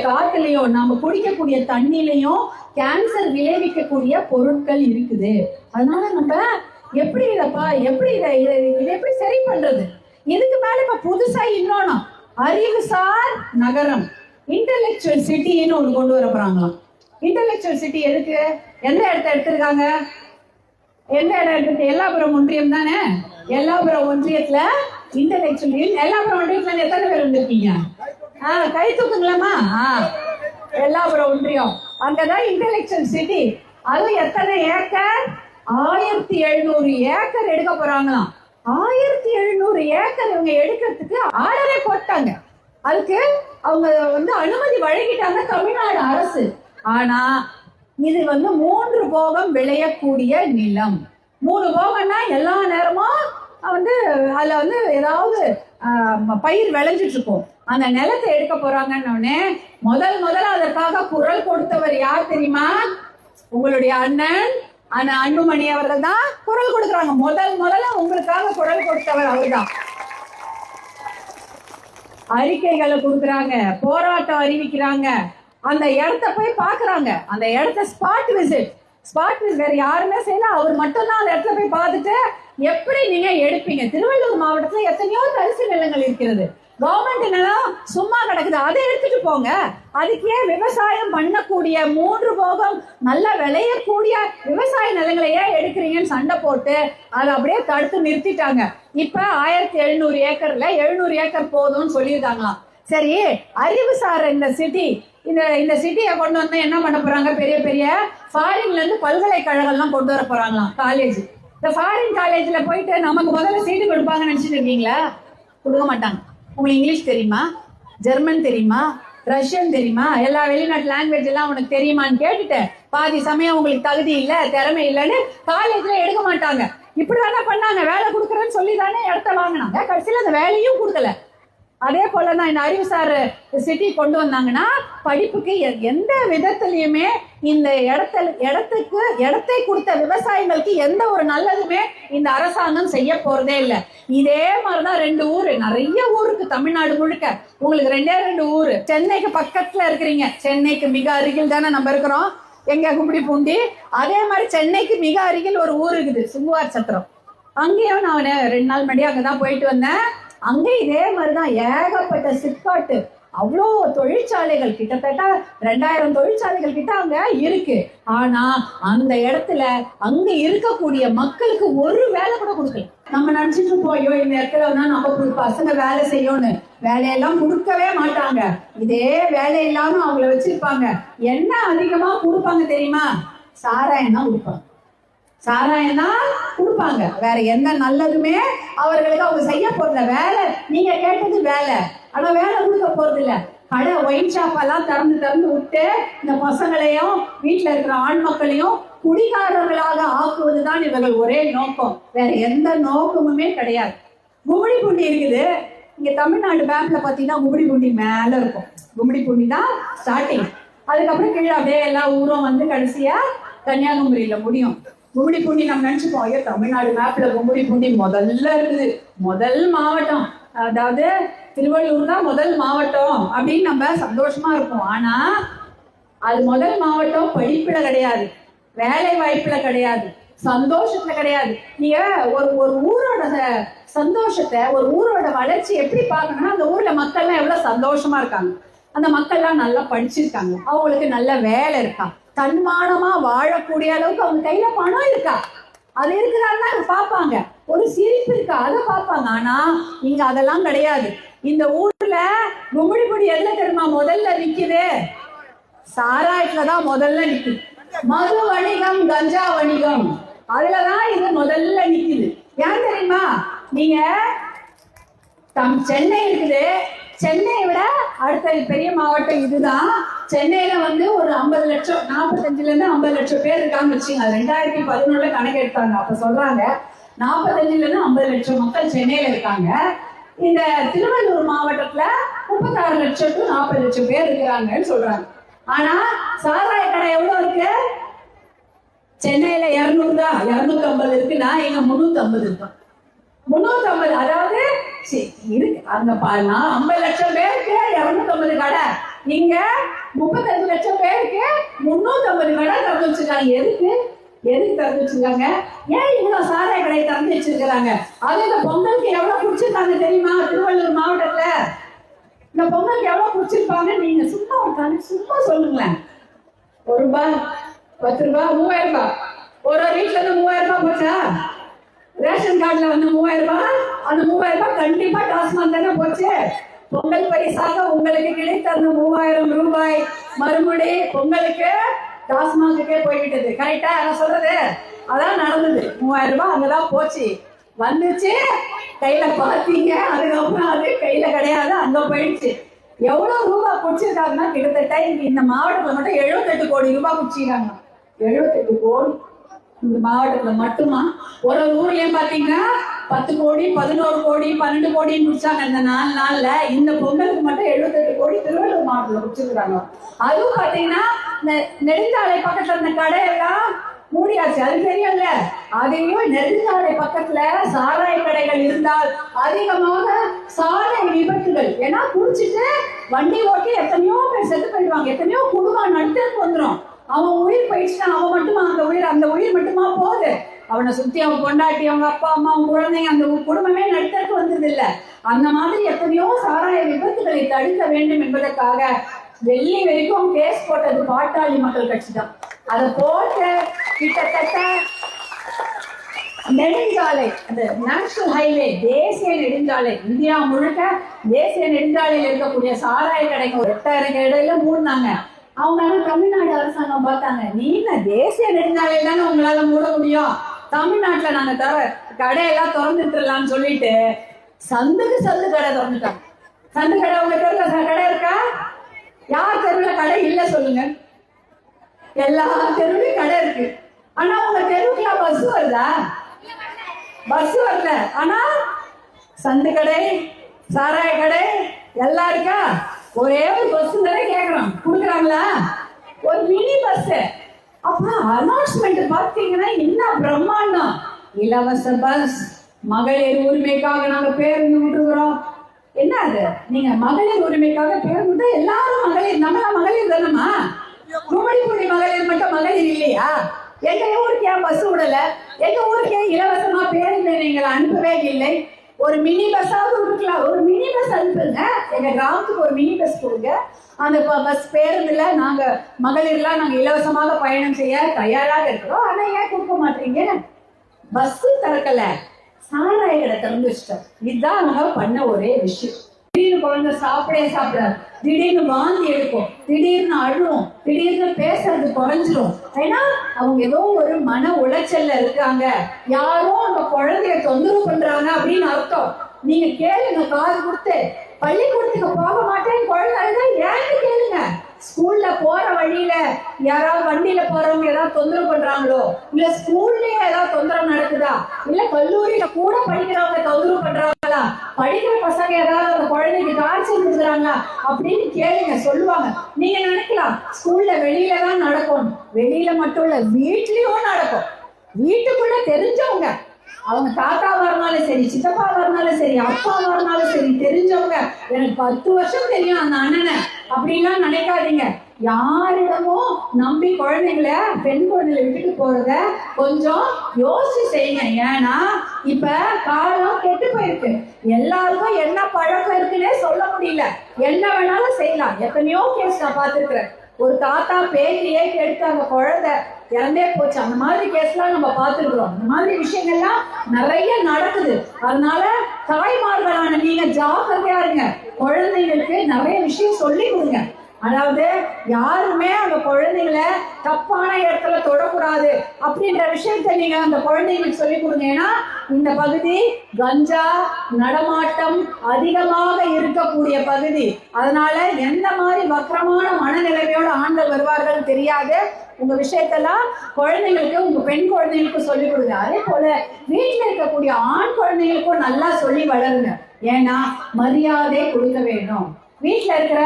காத்துலயும் நம்ம குடிக்கக்கூடிய தண்ணிலையும் கேன்சர் விளைவிக்கக்கூடிய பொருட்கள் இருக்குது. அதனால நம்ம எப்படி இதப்பா எப்படி இதை இதை எப்படி சரி பண்றது? இதுக்கு மேல இப்ப புதுசா இன்னொன்னு அறிவுசார் நகரம். இன்டெலெக்சுவல் சிட்டின்னு ஒன்று கொண்டு வர போறாங்களாம். இன்டெலெக்சுவல் சிட்டி எதுக்கு? எந்த இடத்த எடுத்திருக்காங்க? எந்த இடம் எடுத்து எல்லாபுரம் ஒன்றியம் தானே? எல்லாபுரம் ஒன்றியத்துல இன்டலெக்சுவல் எல்லாபுரம் ஒன்றியத்துல எத்தனை பேர் வந்திருக்கீங்க? ஆ கை தூக்குங்களேம்மா. ஆ. எல்லாபுரம் ஒன்றியம். அங்கதான் இன்டெலெக்சுவல் சிட்டி அதுவும் எத்தனை ஏக்கர்? ஆயிரத்தி எழுநூறு ஏக்கர் எடுக்க போறாங்களாம். ஆயிரத்தி எழுநூறு ஏக்கர் இவங்க எடுக்கிறதுக்கு ஆர்டரே போட்டாங்க. அதுக்கு அவங்க வந்து அனுமதி வழங்கிட்டாங்க தமிழ்நாடு அரசு. ஆனா இது வந்து மூன்று போகம் விளையக்கூடிய நிலம். மூணு போகம்னா எல்லா நேரமும் வந்து அதுல வந்து ஏதாவது பயிர் விளைஞ்சிட்டு இருக்கும். அந்த நிலத்தை எடுக்க போறாங்கன்னு முதல் முதல் முதல்ல அதற்காக குரல் கொடுத்தவர் யார் தெரியுமா? உங்களுடைய அண்ணன் அந்த அன்புமணி அவர்கள் தான் குரல் கொடுக்குறாங்க. முதல் முதல்ல உங்களுக்காக குரல் கொடுத்தவர் அவர்தான். அறிக்கைகளை கொடுக்குறாங்க போராட்டம் அறிவிக்கிறாங்க. அந்த இடத்த போய் பாக்குறாங்க அந்த இடத்த ஸ்பாட் விசிட் ஸ்பாட் விசிட் வேற யாருமே செய்யல. அவர் மட்டும்தான் அந்த இடத்துல போய் பார்த்துட்டு எப்படி நீங்க எடுப்பீங்க? திருவள்ளூர் மாவட்டத்துல எத்தனையோ தரிசு நிலங்கள் இருக்கிறது. கவர்மெண்ட் நிலம் சும்மா கிடக்குது. அதை எடுத்துட்டு போங்க. அதுக்கு ஏன் விவசாயம் பண்ணக்கூடிய மூன்று போகம் நல்ல விளையக்கூடிய விவசாய நிலங்களை ஏன் எடுக்கிறீங்கன்னு சண்டை போட்டு அதை அப்படியே தடுத்து நிறுத்திட்டாங்க. இப்ப ஆயிரத்தி எழுநூறு ஏக்கர்ல எழுநூறு ஏக்கர் போதும்னு சொல்லியிருக்காங்களாம். சரி அறிவுசார் இந்த சிட்டி இந்த இந்த சிட்டியை கொண்டு வந்து என்ன பண்ண போறாங்க? பெரிய பெரிய ஃபாரின்ல இருந்து பல்கலைக்கழகம்லாம் கொண்டு வர போறாங்களாம் காலேஜ் இந்த ஃபாரின் காலேஜ்ல போயிட்டு நமக்கு முதல்ல சீட்டு கொடுப்பாங்கன்னு நினைச்சிட்டு இருக்கீங்களா? கொடுக்க மாட்டாங்க. உங்களுக்கு இங்கிலீஷ் தெரியுமா? ஜெர்மன் தெரியுமா? ரஷ்யன் தெரியுமா? எல்லா வெளிநாட்டு லாங்குவேஜ் எல்லாம் உனக்கு தெரியுமான்னு கேட்டுட்டு பாதி சமயம் உங்களுக்கு தகுதி இல்ல திறமை இல்லைன்னு காலேஜ்ல எடுக்க மாட்டாங்க. இப்படி தானே பண்ணாங்க. வேலை கொடுக்குறேன்னு சொல்லி தானே இடத்த வாங்கினாங்க. கடைசியில் அந்த வேலையும் கொடுக்கல. அதே போல தான் இந்த அறிவுசார் சிட்டி கொண்டு வந்தாங்கன்னா படிப்புக்கு எந்த விதத்துலையுமே இந்த இடத்துல இடத்துக்கு இடத்தை கொடுத்த விவசாயிகளுக்கு எந்த ஒரு நல்லதுமே இந்த அரசாங்கம் செய்ய போறதே இல்லை. இதே மாதிரிதான் ரெண்டு ஊர் நிறைய ஊருக்கு தமிழ்நாடு முழுக்க. உங்களுக்கு ரெண்டே ரெண்டு ஊர். சென்னைக்கு பக்கத்துல இருக்கிறீங்க. சென்னைக்கு மிக அருகில் தானே நம்ம இருக்கிறோம். எங்க கும்படி பூண்டி? அதே மாதிரி சென்னைக்கு மிக அருகில் ஒரு ஊர் இருக்குது சுங்குவார் சத்திரம். அங்கேயும் நான் ரெண்டு நாள் முன்னாடி அங்கதான் போயிட்டு வந்தேன். அங்கே இதே மாதிரிதான் ஏகப்பட்ட சிப்காட்டு அவ்வளோ தொழிற்சாலைகள் கிட்டத்தட்ட ரெண்டாயிரம் தொழிற்சாலைகள் கிட்ட அங்க இருக்கு. ஆனா அந்த இடத்துல அங்க இருக்கக்கூடிய மக்களுக்கு ஒரு வேலை கூட கொடுக்கல. நம்ம நினைச்சிட்டு இருப்போம் ஐயோ இந்த இடத்துல வந்தா நம்ம பசங்க வேலை செய்யணும்னு வேலையெல்லாம் கொடுக்கவே மாட்டாங்க. இதே வேலை இல்லாம அவங்கள வச்சிருப்பாங்க. என்ன அதிகமா கொடுப்பாங்க தெரியுமா? சாராயம் தான் கொடுப்பாங்க. சாராயம் தான் கொடுப்பாங்க. வேற எந்த நல்லதுமே அவர்களுக்கு அவங்க செய்ய போறதில்ல. வேலை நீங்க கேட்டது வேலை. ஆனா வேலை கொடுக்க போறது இல்ல கடை ஒயின் ஷாப் எல்லாம் திறந்து திறந்து விட்டு இந்த பசங்களையும் வீட்டுல இருக்கிற ஆண் மக்களையும் குடிகாரர்களாக ஆக்குவதுதான் இவர்கள் ஒரே நோக்கம். வேற எந்த நோக்கமுமே கிடையாது. குமிடி பூண்டி இருக்குது. இங்க தமிழ்நாடு மேப்ல பாத்தீங்கன்னா குமிடி பூண்டி மேல இருக்கும். குமிடி பூண்டி தான் ஸ்டார்டிங் அதுக்கப்புறம் கீழே அப்படியே எல்லா ஊரும் வந்து கடைசியா கன்னியாகுமரியில முடியும். கும்மிடி பூண்டி நம்ம நினைச்சுப்போம். ஐயோ தமிழ்நாடு மேப்ல கும்மிடி பூண்டி முதல்ல இருக்குது முதல் மாவட்டம். அதாவது திருவள்ளூர் தான் முதல் மாவட்டம் அப்படின்னு நம்ம சந்தோஷமா இருப்போம் ஆனா அது முதல் மாவட்டம் படிப்புல கிடையாது. வேலை வாய்ப்புல கிடையாது. சந்தோஷத்துல கிடையாது. நீங்க ஒரு ஒரு ஊரோட சந்தோஷத்தை ஒரு ஊரோட வளர்ச்சி எப்படி பார்க்கணும்னா அந்த ஊர்ல மக்கள்லாம் எவ்வளவு சந்தோஷமா இருக்காங்க. அந்த மக்கள்லாம் நல்லா படிச்சிருக்காங்க. அவங்களுக்கு நல்ல வேலை இருக்கா? தன்மானமா வாழக்கூடிய அளவுக்கு அவங்க கையில பணம் இருக்கா? அது இருக்குதான்னு பார்ப்பாங்க. ஒரு சிரிப்பு இருக்கா? அதை பார்ப்பாங்க. ஆனா இங்க அதெல்லாம் கிடையாது. இந்த ஊர்ல கும்மிடிப்பொடி எதுல தெரியுமா? முதல்ல நிக்குது. சாராயத்துல தான் முதல்ல நிக்குது. மது வணிகம் கஞ்சா வணிகம். அதுலதான் இது முதல்ல நிக்குது. ஏன் தெரியுமா? நீங்க தம் சென்னை இருக்குது. சென்னையை விட அடுத்த பெரிய மாவட்டம் இதுதான். சென்னையில வந்து ஒரு ஐம்பது லட்சம் நாற்பத்தஞ்சுல இருந்து ஐம்பது லட்சம் பேர் இருக்காங்க வச்சுங்க ரெண்டாயிரத்தி பதினொன்னுல கணக்கு எடுத்தாங்க. அப்ப சொல்றாங்க நாற்பத்தஞ்சுல இருந்து ஐம்பது லட்சம் மக்கள் சென்னையில இருக்காங்க. இந்த திருவள்ளூர் மாவட்டத்துல முப்பத்தாறு லட்சம் டு நாற்பது லட்சம் பேர் இருக்கிறாங்கன்னு சொல்றாங்க. ஆனா சாராய கடை எவ்வளவு இருக்கு? சென்னையில இருநூறு தான். இருநூத்தி ஐம்பது இருக்குன்னா எங்க முன்னூத்தி ஐம்பது இருக்கும். முன்னூத்தி ஐம்பது அதாவது சரி இருக்கு அங்க பாருங்க ஐம்பது லட்சம் பேருக்கு இரநூத்தம்பது கடை. இங்க முப்பத்தஞ்சு லட்சம் பேருக்கு முன்னூத்தி கடை திறந்து வச்சிருக்காங்க. எதுக்கு? எதுக்கு திறந்து வச்சிருக்காங்க? ஏன் இவ்வளவு சாராய கடையை திறந்து வச்சிருக்கிறாங்க? அது இந்த பொங்கலுக்கு எவ்வளவு குடிச்சிருக்காங்க தெரியுமா? திருவள்ளூர் மாவட்டத்துல? இந்த பொங்கலுக்கு எவ்வளவு குடிச்சிருப்பாங்க நீங்க சும்மா உட்காந்து சும்மா சொல்லுங்களேன். ஒரு ரூபாய் பத்து ரூபாய் மூவாயிரம் ரூபாய். ஒரு ஒரு வீட்டுல இருந்து மூவாயிரம் ரூபாய் போச்சா? ரேஷன் கார்டுல வந்து மூவாயிரம் ரூபாய் அந்த மூவாயிரம் ரூபாய் கண்டிப்பா டாஸ்மாக் தானே போச்சு. பொங்கல் பரிசாக உங்களுக்கு கிடைத்த அந்த மூவாயிரம் ரூபாய் மறுபடி பொங்கலுக்கு டாஸ்மாகுக்கே போய்விட்டது. கரெக்டா நான் சொல்றது. அதான் நடந்தது. மூவாயிரம் ரூபாய் அங்கதான் போச்சு. வந்துச்சு. கையில பார்த்தீங்க. அதுக்கப்புறம் அது கையில கிடையாது. அங்க போயிடுச்சு. எவ்வளவு ரூபாய் குடிச்சிருக்காங்கன்னா கிட்டத்தட்ட இந்த மாவட்டத்துல மட்டும் எழுபத்தெட்டு கோடி ரூபாய் குடிச்சிருக்காங்க. எழுபத்தெட்டு கோடி. இந்த மாவட்டத்துல மட்டுமா? ஒரு ஒரு ஊர்லயும் பாத்தீங்கன்னா பத்து கோடி பதினோரு கோடி பன்னெண்டு கோடின்னு குடிச்சாங்க இந்த நாலு நாள்ல. இந்த பொங்கலுக்கு மட்டும் எழுபத்தெட்டு கோடி திருவள்ளூர் மாவட்டத்துல குடிச்சிருக்காங்க அதுவும் பாத்தீங்கன்னா இந்த நெடுஞ்சாலை பக்கத்துல இருந்த கடையெல்லாம் மூடியாச்சு. அது தெரியல. அதையும் நெடுஞ்சாலை பக்கத்துல சாராய கடைகள் இருந்தால் அதிகமாக சாலை விபத்துகள். ஏன்னா குடிச்சிட்டு வண்டி ஓட்டி எத்தனையோ பேர் செத்து போயிடுவாங்க. எத்தனையோ குடும்பம் நடுத்தருக்கு வந்துடும் அவன் உயிர் போயிடுச்சுன்னா அவன் மட்டுமா? அந்த உயிர் அந்த உயிர் மட்டுமா போகுது? அவனை சுத்தி அவன் கொண்டாட்டி அவங்க அப்பா அம்மா அவங்க குழந்தைங்க அந்த குடும்பமே நடுத்தருக்கு வந்தது இல்ல. அந்த மாதிரி எத்தனையோ சாராய விபத்துகளை தடுக்க வேண்டும் என்பதற்காக டெல்லி வரைக்கும் கேஸ் போட்டது பாட்டாளி மக்கள் கட்சி தான். அதை போட்டு கிட்டத்தட்ட நெடுஞ்சாலை அந்த நேஷனல் ஹைவே தேசிய நெடுஞ்சாலை இந்தியா முழுக்க தேசிய நெடுஞ்சாலையில் இருக்கக்கூடிய சாராய கடைகள் ஒரு எட்டாயிரம் இடையில மூடினாங்க. அவங்க தமிழ்நாடு அரசாங்கம் பார்த்தாங்க. நீங்க தேசிய நெடுஞ்சாலையில் தானே உங்களால மூட முடியும். தமிழ்நாட்டுல நாங்க தர கடையெல்லாம் திறந்துட்டுலாம்னு சொல்லிட்டு சந்துக்கு சந்து கடை திறந்துட்டாங்க. சந்து கடை உங்க தெருல கடை இருக்கா? யார் தெருவில் கடை இல்ல சொல்லுங்க. எல்லா தெருவிலையும் கடை இருக்கு. ஆனா உங்க தெருவுக்குலாம் பஸ் வருதா? பஸ் வரல. ஆனா சந்து கடை சாராய கடை எல்லாம் இருக்கா? ஒரே ஒரு பஸ் தானே கேக்குறோம். கொடுக்குறாங்களா? ஒரு மினி பஸ் அப்புறம் அனௌன்ஸ்மெண்ட் பார்த்தீங்கன்னா என்ன பிரம்மாண்டம்? இலவச பஸ் மகளிர் உரிமைக்காக நாங்க பேருந்து விட்டுருக்குறோம். என்ன அது? நீங்க மகளிர் உரிமைக்காக பேருந்து எல்லாரும் மகளிர் நம்மள மகளிர் தானம்மா? குமரிக்குடி மகளிர் மட்டும் மகளிர் இல்லையா? எங்க ஊருக்கு ஏன் பஸ் விடல? எங்க ஊருக்கு ஏன் இலவசமா பேருந்து நீங்கள் அனுப்பவே இல்லை. ஒரு மினி பஸ்ஸாவது கொடுக்கலாம். ஒரு மினி பஸ் அனுப்புங்க. எங்க கிராமத்துக்கு ஒரு மினி பஸ் கொடுங்க. அந்த ப- பஸ் பேருந்துல நாங்க மகளிர்லாம் நாங்க இலவசமாக பயணம் செய்ய தயாராக இருக்கிறோம். ஆனா ஏன் கொடுக்க மாட்டீங்க? பஸ் திறக்கல. சாராய திறந்து வச்சிட்டோம். இதுதான் அவங்க பண்ண ஒரே விஷயம். திடீர்னு குழந்தை சாப்பிடவே சாப்பிடாது. திடீர்னு வாந்தி எடுக்கும். திடீர்னு அழுவும். திடீர்னு பேசுறது குறைஞ்சிரும். ஏன்னா அவங்க ஏதோ ஒரு மன உளைச்சல்ல இருக்காங்க. யாரோ அந்த குழந்தைய தொந்தரவு பண்றாங்க அப்படின்னு அர்த்தம். நீங்க கேளுங்க காது கொடுத்து. பள்ளிக்கூடத்துக்கு போக மாட்டேன் குழந்தை அழுதா ஏன்னு கேளுங்க. ஸ்கூல்ல போற வழியில யாராவது வண்டியில போறவங்க ஏதாவது தொந்தரவு பண்றாங்களோ இல்ல ஸ்கூல்லயே ஏதாவது தொந்தரவு நடக்குதா இல்ல கல்லூரியில கூட படிக்கிறவங்க தொந்தரவு பண்றாங்க படிக்கிற பசங்க ஏதாவது அந்த குழந்தைக்கு டார்ச்சர் கொடுக்குறாங்களா அப்படின்னு கேளுங்க சொல்லுவாங்க. நீங்க நினைக்கலாம் ஸ்கூல்ல வெளியில தான் நடக்கும். வெளியில மட்டும் இல்ல வீட்லயும் நடக்கும். வீட்டுக்குள்ள தெரிஞ்சவங்க. அவங்க தாத்தாவா இருந்தாலும் சரி சித்தப்பாவா இருந்தாலும் சரி அப்பாவா இருந்தாலும் சரி தெரிஞ்சவங்க. எனக்கு பத்து வருஷம் தெரியும் அந்த அண்ணனை. அப்படின்லாம் நினைக்காதீங்க. யாரிடமோ நம்பி குழந்தைங்கள பெண் குழந்தைகளை விட்டுட்டு போறத கொஞ்சம் யோசிச்சு செய்யுங்க. ஏன்னா இப்ப காலம் கெட்டு போயிருக்கு. எல்லாருக்கும் என்ன பழக்கம் இருக்குன்னே சொல்ல முடியல. என்ன வேணாலும் செய்யலாம். எத்தனையோ கேஸ் நான் பார்த்துருக்குறேன். ஒரு தாத்தா பேட்டியே கெடுத்து அந்த குழந்தை. இறந்தே போச்சு. அந்த மாதிரி கேஸ்லாம் நம்ம பார்த்துருக்குறோம். அந்த மாதிரி விஷயங்கள்லாம் நிறைய நடக்குது. அதனால தாய்மார்களான நீங்க ஜாக்கிரதையா இருங்க. குழந்தைங்களுக்கு நிறைய விஷயம் சொல்லி கொடுங்க. அதாவது யாருமே அந்த குழந்தைங்களை தப்பான இடத்துல தொடக்கூடாது அப்படின்ற விஷயத்த நீங்க அந்த குழந்தைங்களுக்கு சொல்லி கொடுங்கன்னா இந்த பகுதி கஞ்சா நடமாட்டம் அதிகமாக இருக்கக்கூடிய பகுதி. அதனால எந்த மாதிரி வக்கரமான மனநிலைமையோட ஆண்கள் வருவார்கள் தெரியாது. உங்க விஷயத்தெல்லாம் குழந்தைங்களுக்கு உங்க பெண் குழந்தைங்களுக்கு சொல்லி கொடுங்க. அதே போல வீட்டில் இருக்கக்கூடிய ஆண் குழந்தைங்களுக்கும் நல்லா சொல்லி வளருங்க. ஏன்னா மரியாதை கொடுக்க வேண்டும். வீட்டில் இருக்கிற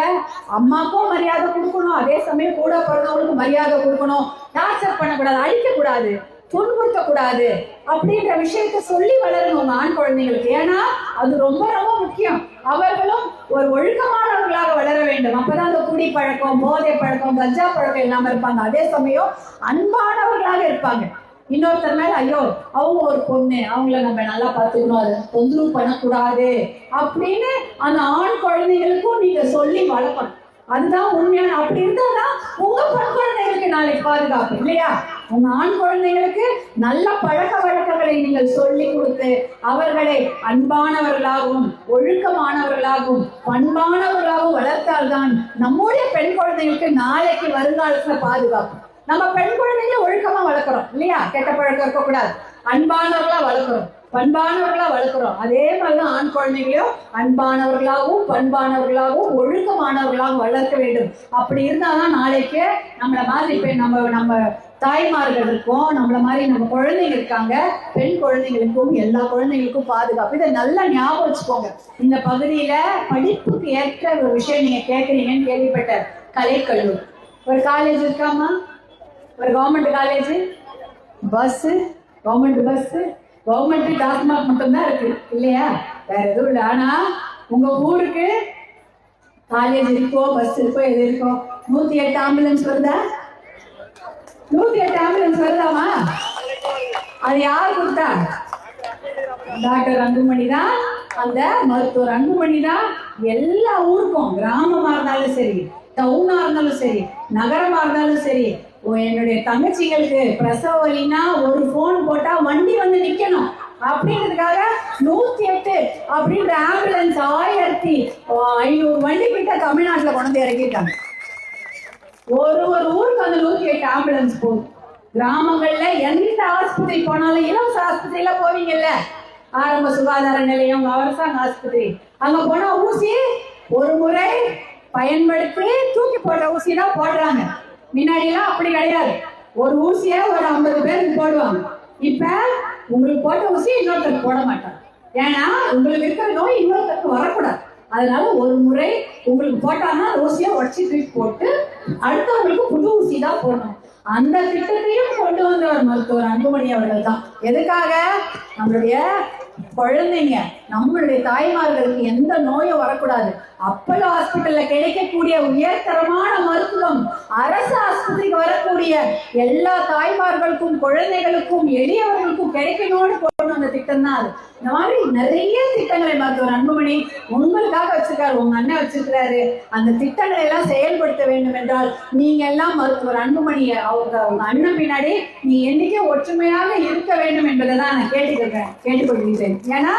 அம்மாக்கும் மரியாதை கொடுக்கணும் அதே சமயம் கூட பிறந்தவங்களுக்கு மரியாதை கொடுக்கணும். டார்ச்சர் பண்ணக்கூடாது அழிக்கக்கூடாது துன்புறுத்த கூடாது அப்படின்ற விஷயத்த சொல்லி வளரணும் உங்க ஆண் குழந்தைங்களுக்கு. ஏன்னா அது ரொம்ப ரொம்ப முக்கியம். அவர்களும் ஒரு ஒழுக்கமானவர்களாக வளர வேண்டும். அப்பதான் அந்த குடி பழக்கம் போதை பழக்கம் கஞ்சா பழக்கம் இல்லாம இருப்பாங்க. அதே சமயம் அன்பானவர்களாக இருப்பாங்க. இன்னொருத்தர் மேல ஐயோ அவங்க ஒரு பொண்ணு அவங்கள நம்ம நல்லா பார்த்துக்கணும் அதை தொந்தரவு பண்ணக்கூடாது அப்படின்னு அந்த ஆண் குழந்தைகளுக்கும் நீங்க சொல்லி வளர்க்கணும். அதுதான் உண்மையான அப்படி இருந்தாதான் உங்க பெண் குழந்தைகளுக்கு நாளைக்கு பாதுகாப்பு இல்லையா? உங்க ஆண் குழந்தைகளுக்கு நல்ல பழக்க வழக்கங்களை நீங்கள் சொல்லி கொடுத்து அவர்களை அன்பானவர்களாகவும் ஒழுக்கமானவர்களாகவும் பண்பானவர்களாகவும் வளர்த்தால்தான் நம்முடைய பெண் குழந்தைகளுக்கு நாளைக்கு வருங்காலத்துல பாதுகாப்பு. நம்ம பெண் குழந்தைகளை ஒழுக்கமா வளர்க்குறோம் இல்லையா? கெட்ட பழக்கம் இருக்கக்கூடாது. அன்பானவர்களா வளர்க்குறோம். பண்பானவர்களா வளர்க்குறோம். அதே மாதிரிதான் ஆண் குழந்தைகளையும் அன்பானவர்களாகவும் பண்பானவர்களாகவும் ஒழுக்கமானவர்களாகவும் வளர்க்க வேண்டும். அப்படி இருந்தாதான் நாளைக்கு நம்மள மாதிரி இப்ப நம்ம நம்ம தாய்மார்கள் இருக்கோம். நம்மள மாதிரி நம்ம குழந்தைங்க இருக்காங்க. பெண் குழந்தைங்களுக்கும் எல்லா குழந்தைங்களுக்கும் பாதுகாப்பு. இதை நல்லா ஞாபகம் வச்சுக்கோங்க. இந்த பகுதியில படிப்புக்கு ஏற்ற ஒரு விஷயம் நீங்க கேட்குறீங்கன்னு கேள்விப்பட்ட கலைக்கல்லூரி. ஒரு காலேஜ் இருக்காமா ஒரு government college bus government bus government TASMAC மட்டும்தான் இருக்கு இல்லையா வேற எதுவும் இல்லை ஆனா உங்க ஊருக்கு காலேஜ் இருக்கோ பஸ் இருக்கோ எது இருக்கோ நூத்தி எட்டு ஆம்புலன்ஸ் வருதா நூத்தி எட்டு ஆம்புலன்ஸ் வருதாமா அது யார் கொடுத்தா டாக்டர் அன்புமணி தான் அந்த மருத்துவர் அன்புமணி தான் எல்லா ஊருக்கும் கிராமமா இருந்தாலும் சரி டவுனா இருந்தாலும் சரி நகரமா இருந்தாலும் சரி என்னுடைய தங்கச்சிங்களுக்கு பிரசவ வலினா ஒரு ஃபோன் போட்டா வண்டி வந்து நிக்கணும். அப்படின்றதுக்காக நூத்தி எட்டு அப்படின்ற ஆம்புலன்ஸ் ஆயிரத்தி ஐநூறு வண்டி கிட்ட தமிழ்நாட்டுல கொண்டு இறங்கிட்டாங்க இறக்கிட்டாங்க ஒரு ஒரு ஊருக்கு அந்த நூத்தி எட்டு ஆம்புலன்ஸ் போகும் கிராமங்கள்ல எந்த ஆஸ்பத்திரி போனாலும் இலவச ஆஸ்பத்திரியில போவீங்கல்ல. ஆரம்ப சுகாதார நிலையம் அரசாங்க ஆஸ்பத்திரி. அங்க போனா ஊசி ஒரு முறை பயன்படுத்தி தூக்கி போட்ட ஊசி தான் போடுறாங்க. முன்னாடி எல்லாம் அப்படி கிடையாது. ஒரு ஊசியை ஒரு ஐம்பது பேருக்கு போடுவாங்க. இப்ப உங்களுக்கு போட்ட ஊசி இன்னொருத்தருக்கு போட மாட்டாங்க ஏன்னா உங்களுக்கு இருக்கிற நோய் இன்னொருத்தருக்கு வரக்கூடாது. அதனால ஒரு முறை உங்களுக்கு போட்டாங்கன்னா ஊசியை உடச்சி தூக்கி போட்டு அடுத்தவங்களுக்கு புது ஊசி தான் போடணும். அந்த திட்டத்தையும் கொண்டு வந்தவர் மருத்துவர் அன்புமணி அவர்கள் தான் எதுக்காக? நம்மளுடைய குழந்தைங்க நம்மளுடைய தாய்மார்களுக்கு எந்த நோயும் வரக்கூடாது. அப்பலோ ஹாஸ்பிட்டல்ல கிடைக்கக்கூடிய உயர்தரமான மருத்துவம் அரசு ஆஸ்பத்திரிக்கு வரக்கூடிய எல்லா தாய்மார்களுக்கும் குழந்தைகளுக்கும் எளியவர்களுக்கும் கிடைக்கணும்னு கொண்டு வந்த திட்டம் தான் அது. இந்த மாதிரி நிறைய திட்டங்களை மருத்துவர் அன்புமணி உங்களுக்காக வச்சிருக்காரு உங்க அண்ணன் வச்சிருக்கிறாரு. அந்த திட்டங்களை எல்லாம் செயல்படுத்த வேண்டும் என்றால் நீங்க எல்லாம் மருத்துவர் அன்புமணி அவங்க உங்க அண்ணன் பின்னாடி நீ என்னைக்கே ஒற்றுமையாக இருக்க வேண்டும் என்பதை தான் நான் கேட்டுக்கிறேன் கேட்டுக்கொள்கிறேன் ஏன்னா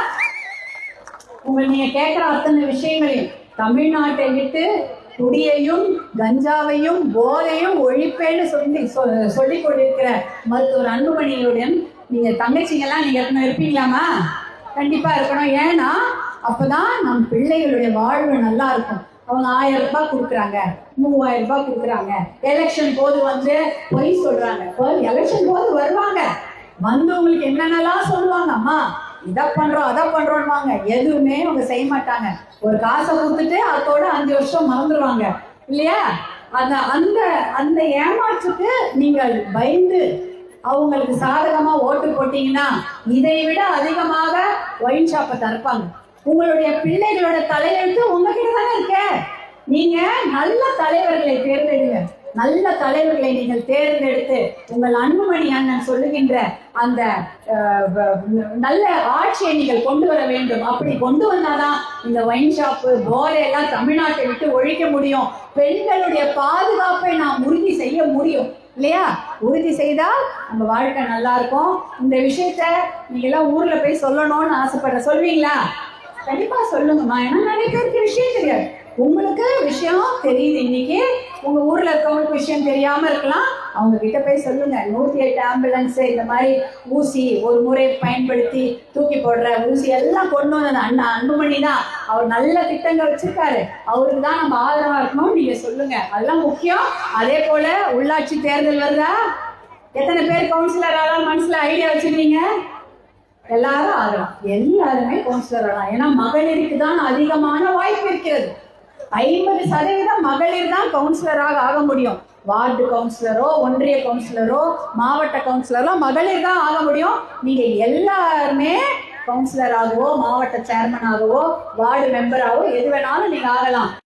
உங்கள் நீங்க கேட்கிற அத்தனை விஷயங்களையும் தமிழ்நாட்டை விட்டு குடியையும் கஞ்சாவையும் போதையும் ஒழிப்பேன்னு சொல்லி சொ- சொல்லிக் கொண்டிருக்கிற மருத்துவர் அன்புமணியுடன் நீங்க தங்கச்சிங்கெல்லாம் நீங்க இருக்கணும் இருப்பீங்களாமா கண்டிப்பா இருக்கணும். ஏன்னா அப்பதான் நம் பிள்ளைகளுடைய வாழ்வு நல்லா இருக்கும். அவங்க ஆயிரம் ரூபாய் கொடுக்குறாங்க. மூவாயிரம் ரூபாய் கொடுக்குறாங்க. எலெக்ஷன் போது வந்து பொய் சொல்றாங்க. எலெக்ஷன் போது வருவாங்க. வந்து உங்களுக்கு என்னென்னலாம் சொல்லுவாங்க அம்மா இதை பண்றோம் அதை பண்றோம்வாங்க எதுவுமே அவங்க செய்ய மாட்டாங்க. ஒரு காசை கொடுத்துட்டு அதோட அஞ்சு வருஷம் மறந்துடுவாங்க இல்லையா? அந்த அந்த அந்த ஏமாற்றுக்கு நீங்கள் பயந்து அவங்களுக்கு சாதகமா ஓட்டு போட்டீங்கன்னா இதை விட அதிகமாக ஒயின் ஷாப்பை திறப்பாங்க. உங்களுடைய பிள்ளைகளோட தலையெழுத்து உங்ககிட்ட தானே இருக்க? நீங்க நல்ல தலைவர்களை தேர்ந்தெடுங்க. நல்ல தலைவர்களை நீங்கள் தேர்ந்தெடுத்து உங்கள் அன்புமணி அண்ணன் சொல்லுகின்ற அந்த நல்ல ஆட்சியை நீங்கள் கொண்டு வர வேண்டும். அப்படி கொண்டு வந்தாதான் இந்த ஒயின் ஷாப்பு போதை எல்லாம் தமிழ்நாட்டை விட்டு ஒழிக்க முடியும். பெண்களுடைய பாதுகாப்பை நாம் உறுதி செய்ய முடியும். இல்லையா? உறுதி செய்தால் நம்ம வாழ்க்கை நல்லா இருக்கும். இந்த விஷயத்த நீங்க எல்லாம் ஊர்ல போய் சொல்லணும்னு ஆசைப்படுற சொல்வீங்களா? கண்டிப்பா சொல்லுங்கம்மா. ஏன்னா நிறைய பேருக்கு விஷயம் தெரியாது. உங்களுக்கு விஷயம் தெரியுது. இன்னைக்கு உங்க ஊர்ல இருக்கவங்களுக்கு விஷயம் தெரியாம இருக்கலாம். அவங்க கிட்ட போய் சொல்லுங்க நூத்தி எட்டு ஆம்புலன்ஸ் இந்த மாதிரி ஊசி ஒரு முறை பயன்படுத்தி தூக்கி போடுற ஊசி எல்லாம் கொண்டு வந்தது. அண்ணா அன்புமணி தான். அவர் நல்ல திட்டங்கள் வச்சிருக்காரு. அவருக்கு தான் நம்ம ஆதரவா இருக்கணும் நீங்க சொல்லுங்க. அதெல்லாம் முக்கியம். அதே போல உள்ளாட்சி தேர்தல் வருதா? எத்தனை பேர் கவுன்சிலர் ஆகலாம் மனசுல ஐடியா வச்சிருக்கீங்க? எல்லாரும் ஆகலாம் எல்லாருமே கவுன்சிலர் ஆகலாம் ஏன்னா மகளிருக்கு தான் அதிகமான வாய்ப்பு இருக்கிறது. ஐம்பது சதவீதம் மகளிர் தான் கவுன்சிலராக ஆக முடியும். வார்டு கவுன்சிலரோ ஒன்றிய கவுன்சிலரோ மாவட்ட கவுன்சிலரோ மகளிர் தான் ஆக முடியும். நீங்க எல்லாருமே கவுன்சிலர் ஆகவோ மாவட்ட சேர்மன் ஆகவோ வார்டு மெம்பர் ஆகவோ எது வேணாலும் நீங்க ஆகலாம்.